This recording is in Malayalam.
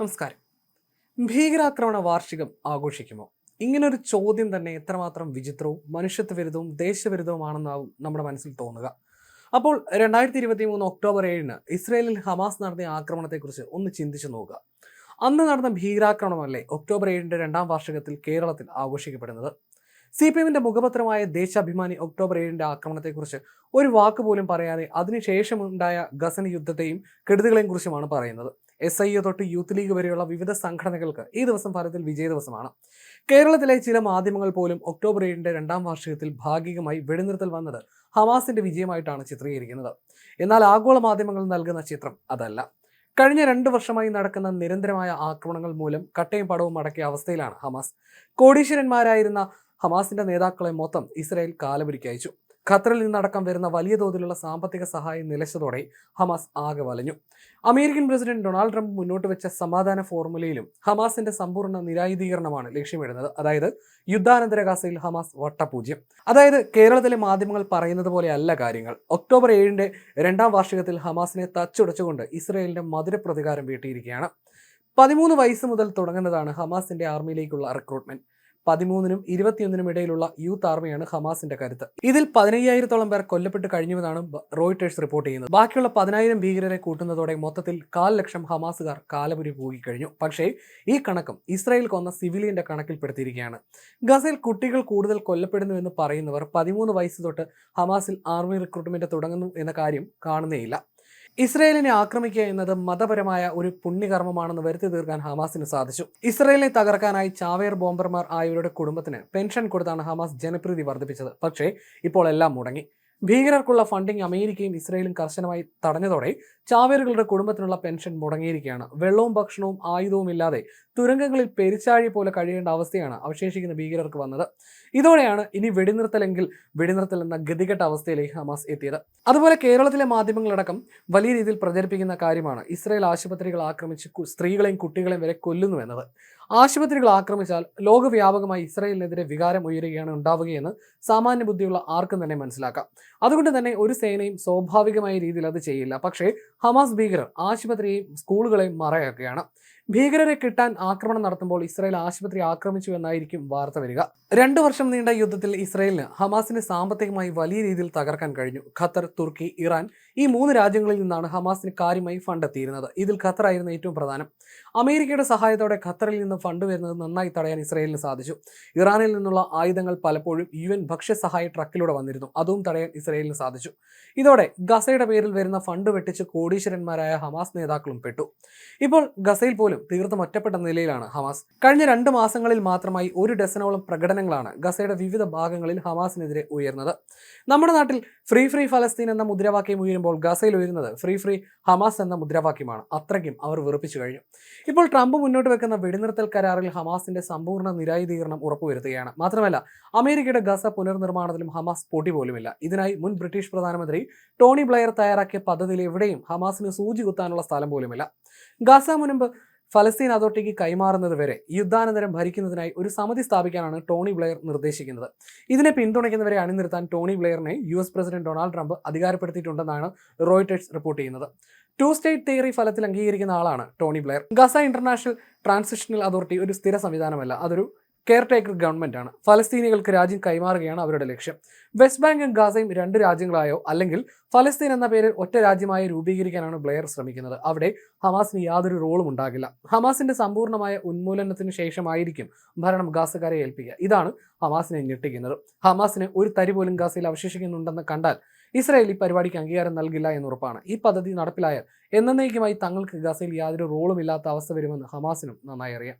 നമസ്കാരം. ഭീകരാക്രമണ വാർഷികം ആഘോഷിക്കുമോ? ഇങ്ങനൊരു ചോദ്യം തന്നെ എത്രമാത്രം വിചിത്രവും മനുഷ്യത്വ വിരുദ്ധവും ദേശവിരുദ്ധവുമാണെന്നാവും നമ്മുടെ മനസ്സിൽ തോന്നുക. അപ്പോൾ രണ്ടായിരത്തി ഇരുപത്തി മൂന്ന് ഒക്ടോബർ ഏഴിന് ഇസ്രയേലിൽ ഹമാസ് നടത്തിയ ആക്രമണത്തെക്കുറിച്ച് ഒന്ന് ചിന്തിച്ചു നോക്കുക. അന്ന് നടന്ന ഭീകരാക്രമണമല്ലേ ഒക്ടോബർ ഏഴിന്റെ രണ്ടാം വാർഷികത്തിൽ കേരളത്തിൽ ആഘോഷിക്കപ്പെടുന്നത്? സി പി എമ്മിന്റെ മുഖപത്രമായ ദേശാഭിമാനി ഒക്ടോബർ ഏഴിന്റെ ആക്രമണത്തെക്കുറിച്ച് ഒരു വാക്ക് പോലും പറയാതെ അതിനുശേഷമുണ്ടായ ഗസൻ യുദ്ധത്തെയും കെടുതികളെയും കുറിച്ചുമാണ് പറയുന്നത്. എസ് ഐ ഒ തൊട്ട് യൂത്ത് ലീഗ് വരെയുള്ള വിവിധ സംഘടനകൾക്ക് ഈ ദിവസം ഫലത്തിൽ വിജയ ദിവസമാണ്. കേരളത്തിലെ ചില മാധ്യമങ്ങൾ പോലും ഒക്ടോബർ ഏഴിന്റെ രണ്ടാം വാർഷികത്തിൽ ഭാഗികമായി വെടിനിർത്തൽ വന്നത് ഹമാസിന്റെ വിജയമായിട്ടാണ് ചിത്രീകരിക്കുന്നത്. എന്നാൽ ആഗോള മാധ്യമങ്ങൾ നൽകുന്ന ചിത്രം അതല്ല. കഴിഞ്ഞ രണ്ട് വർഷമായി നടക്കുന്ന നിരന്തരമായ ആക്രമണങ്ങൾ മൂലം കട്ടയും പടവും അടക്കിയ അവസ്ഥയിലാണ് ഹമാസ്. കോടീശ്വരന്മാരായിരുന്ന ഹമാസിന്റെ നേതാക്കളെ മൊത്തം ഇസ്രായേൽ കാലപുരിക്ക് അയച്ചു. ഖത്തറിൽ നിന്നടക്കം വരുന്ന വലിയ തോതിലുള്ള സാമ്പത്തിക സഹായം നിലച്ചതോടെ ഹമാസ് ആകെ വലഞ്ഞു. അമേരിക്കൻ പ്രസിഡന്റ് ഡൊണാൾഡ് ട്രംപ് മുന്നോട്ട് വെച്ച സമാധാന ഫോർമുലയിലും ഹമാസിന്റെ സമ്പൂർണ നിരായുധീകരണമാണ് ലക്ഷ്യമിടുന്നത്. അതായത് യുദ്ധാനന്തര ഗാസയിൽ ഹമാസ് വട്ടപൂജ്യം. അതായത് കേരളത്തിലെ മാധ്യമങ്ങൾ പറയുന്നത് പോലെയല്ല കാര്യങ്ങൾ. ഒക്ടോബർ ഏഴിന്റെ രണ്ടാം വാർഷികത്തിൽ ഹമാസിനെ തച്ചുടച്ചുകൊണ്ട് ഇസ്രയേലിന്റെ മധുര പ്രതികാരം വീട്ടിയിരിക്കുകയാണ്. പതിമൂന്ന് വയസ്സ് മുതൽ തുടങ്ങുന്നതാണ് ഹമാസിന്റെ ആർമിയിലേക്കുള്ള റിക്രൂട്ട്മെന്റ്. പതിമൂന്നിനും ഇരുപത്തിയൊന്നിനും ഇടയിലുള്ള യൂത്ത് ആർമിയാണ് ഹമാസിന്റെ കരുത്ത്. ഇതിൽ പതിനയ്യായിരത്തോളം പേർ കൊല്ലപ്പെട്ട് കഴിഞ്ഞുവെന്നാണ് റോയിട്ടേഴ്സ് റിപ്പോർട്ട് ചെയ്യുന്നത്. ബാക്കിയുള്ള പതിനായിരം ഭീകരരെ കൂട്ടുന്നതോടെ മൊത്തത്തിൽ കാൽ ലക്ഷം ഹമാസുകാർ കാലപുരി പോകിക്കഴിഞ്ഞു പക്ഷേ ഈ കണക്കും ഇസ്രായേൽ കൊന്ന സിവിലിയന്റെ കണക്കിൽപ്പെടുത്തിയിരിക്കുകയാണ്. ഗസയിൽ കുട്ടികൾ കൂടുതൽ കൊല്ലപ്പെടുന്നുവെന്ന് പറയുന്നവർ പതിമൂന്ന് വയസ്സ് തൊട്ട് ഹമാസിൽ ആർമി റിക്രൂട്ട്മെന്റ് തുടങ്ങുന്നു എന്ന കാര്യം കാണുന്നേയില്ല. ഇസ്രയേലിനെ ആക്രമിക്കുക എന്നത് മതപരമായ ഒരു പുണ്യകർമ്മമാണെന്ന് വരുത്തി തീർക്കാൻ ഹമാസിന് സാധിച്ചു. ഇസ്രയേലിനെ തകർക്കാനായി ചാവേർ ബോംബർമാർ ആയവരുടെ കുടുംബത്തിന് പെൻഷൻ കൊടുത്താണ് ഹമാസ് ജനപ്രീതി വർദ്ധിപ്പിച്ചത്. പക്ഷേ ഇപ്പോൾ എല്ലാം മുടങ്ങി. ഭീകരർക്കുള്ള ഫണ്ടിംഗ് അമേരിക്കയും ഇസ്രയേലും കർശനമായി തടഞ്ഞതോടെ ചാവേറുകളുടെ കുടുംബത്തിനുള്ള പെൻഷൻ മുടങ്ങിയിരിക്കുകയാണ്. വെള്ളവും ഭക്ഷണവും ആയുധവും ഇല്ലാതെ തുരങ്കങ്ങളിൽ പെരിച്ചാഴി പോലെ കഴിയേണ്ട അവസ്ഥയാണ് അവശേഷിക്കുന്ന ഭീകരർക്ക് വന്നത്. ഇതോടെയാണ് ഇനി വെടിനിർത്തലെങ്കിൽ വെടിനിർത്തൽ എന്ന ഗതികെട്ട അവസ്ഥയിലേക്ക് ഹമാസ് എത്തിയത്. അതുപോലെ കേരളത്തിലെ മാധ്യമങ്ങളടക്കം വലിയ രീതിയിൽ പ്രചരിപ്പിക്കുന്ന കാര്യമാണ് ഇസ്രായേൽ ആശുപത്രികൾ ആക്രമിച്ച് സ്ത്രീകളെയും കുട്ടികളെയും വരെ കൊല്ലുന്നു എന്നത്. ആശുപത്രികൾ ആക്രമിച്ചാൽ ലോകവ്യാപകമായി ഇസ്രയേലിനെതിരെ വികാരം ഉയരുകയാണ് ഉണ്ടാവുകയെന്ന് സാമാന്യ ബുദ്ധിയുള്ള ആർക്കും തന്നെ മനസ്സിലാക്കാം. അതുകൊണ്ട് തന്നെ ഒരു സേനയും സ്വാഭാവികമായ രീതിയിൽ അത് ചെയ്യില്ല. പക്ഷേ ഹമാസ് ഭീകരർ ആശുപത്രിയെയും സ്കൂളുകളെയും മറയാക്കുകയാണ് ഭീകരരെ കിട്ടാൻ ആക്രമണം നടത്തുമ്പോൾ ഇസ്രായേൽ ആശുപത്രി ആക്രമിച്ചു എന്നായിരിക്കും വാർത്ത വരിക. രണ്ടു വർഷം നീണ്ട യുദ്ധത്തിൽ ഇസ്രായേലിന് ഹമാസിനെ സാമ്പത്തികമായി വലിയ രീതിയിൽ തകർക്കാൻ കഴിഞ്ഞു. ഖത്തർ തുർക്കി ഇറാൻ ഈ മൂന്ന് രാജ്യങ്ങളിൽ നിന്നാണ് ഹമാസിന് കാര്യമായി ഫണ്ട് എത്തിയിരുന്നത്. ഇതിൽ ഖത്തർ ആയിരുന്നു ഏറ്റവും പ്രധാനം. അമേരിക്കയുടെ സഹായത്തോടെ ഖത്തറിൽ നിന്ന് ഫണ്ട് വരുന്നത് നന്നായി തടയാൻ ഇസ്രായേലിന് സാധിച്ചു. ഇറാനിൽ നിന്നുള്ള ആയുധങ്ങൾ പലപ്പോഴും യു എൻ ഭക്ഷ്യസഹായ ട്രക്കിലൂടെ വന്നിരുന്നു. അതും തടയാൻ ഇസ്രായേലിന് സാധിച്ചു. ഇതോടെ ഗസയുടെ പേരിൽ വരുന്ന ഫണ്ട് വെട്ടിച്ച് കോടീശ്വരന്മാരായ ഹമാസ് നേതാക്കളും പെട്ടു. ഇപ്പോൾ ഗസയിൽ പോലും തീർത്തും ഒറ്റപ്പെട്ട നിലയിലാണ് ഹമാസ്. കഴിഞ്ഞ രണ്ട് മാസങ്ങളിൽ മാത്രമായി ഒരു ഡസനോളം പ്രകടനങ്ങളാണ് ഗസയുടെ വിവിധ ഭാഗങ്ങളിൽ ഹമാസിനെതിരെ ഉയർന്നത്. നമ്മുടെ നാട്ടിൽ ഫ്രീ ഫ്രീ ഫലസ്തീൻ എന്ന മുദ്രാവാക്യം ഉയരുമ്പോൾ ഗസയിൽ ഉയരുന്നത് ഫ്രീ ഫ്രീ ഹമാസ് എന്ന മുദ്രാവാക്യമാണ്. അത്രയ്ക്കും അവർ വെറുപ്പിച്ചു കഴിഞ്ഞു. ഇപ്പോൾ ട്രംപ് മുന്നോട്ട് വെക്കുന്ന വെടിനിർത്തൽ കരാറിൽ ഹമാസിന്റെ സമ്പൂർണ നിരായുധീകരണം ഉറപ്പുവരുത്തുകയാണ്. മാത്രമല്ല അമേരിക്കയുടെ ഗസ പുനർനിർമ്മാണത്തിലും ഹമാസ് പൊടി പോലുമില്ല. ഇതിനായി മുൻ ബ്രിട്ടീഷ് പ്രധാനമന്ത്രി ടോണി ബ്ലെയർ തയ്യാറാക്കിയ പദ്ധതിയിൽ എവിടെയും ഹമാസിന് സൂചി കുത്താനുള്ള സ്ഥലം പോലുമില്ല. ഗസ മുൻപ് ഫലസ്തീൻ അതോറിറ്റിക്ക് കൈമാറുന്നത് വരെ യുദ്ധാനന്തരം ഭരിക്കുന്നതിനായി ഒരു സമിതി സ്ഥാപിക്കാനാണ് ടോണി ബ്ലെയർ നിർദ്ദേശിക്കുന്നത്. ഇതിനെ പിന്തുണയ്ക്കുന്നവരെ അണിനിർത്താൻ Tony ബ്ലെയറിനെ U S president Donald Trump അധികാരപ്പെടുത്തിയിട്ടുണ്ടെന്നാണ് Reuters report ചെയ്യുന്നത്. ടു സ്റ്റേറ്റ് തിയറി ഫലത്തിൽ അംഗീകരിക്കുന്ന ആളാണ് Tony Blair. Gaza international transitional authority ഒരു സ്ഥിര സംവിധാനമല്ല അതൊരു കെയർ ടേക്കർ ഗവൺമെന്റ് ആണ് ഫലസ്തീനികൾക്ക് രാജ്യം കൈമാറുകയാണ് അവരുടെ ലക്ഷ്യം. വെസ്റ്റ് ബാങ്കും ഗാസയും രണ്ട് രാജ്യങ്ങളായോ? അല്ലെങ്കിൽ ഫലസ്തീൻ എന്ന പേരിൽ ഒറ്റ രാജ്യമായി രൂപീകരിക്കാനാണ് ബ്ലെയർ ശ്രമിക്കുന്നത്. അവിടെ ഹമാസിന് യാതൊരു റോളും ഉണ്ടാകില്ല. ഹമാസിന്റെ സമ്പൂർണമായ ഉന്മൂലനത്തിന് ശേഷമായിരിക്കും ഭരണം ഗാസക്കാരെ ഏൽപ്പിക്കുക. ഇതാണ് ഹമാസിനെ ഞെട്ടിക്കുന്നത്. ഹമാസിന് ഒരു തരി പോലും ഗാസയിൽ അവശേഷിക്കുന്നുണ്ടെന്ന് കണ്ടാൽ ഇസ്രായേൽ ഈ പരിപാടിക്ക് അംഗീകാരം നൽകില്ല എന്ന് ഉറപ്പാണ്. ഈ പദ്ധതി നടപ്പിലായാൽ എന്നേക്കുമായി തങ്ങൾക്ക് ഗസയിൽ യാതൊരു റോളുമില്ലാത്ത അവസ്ഥ വരുമെന്ന് ഹമാസിനും നന്നായി അറിയാം.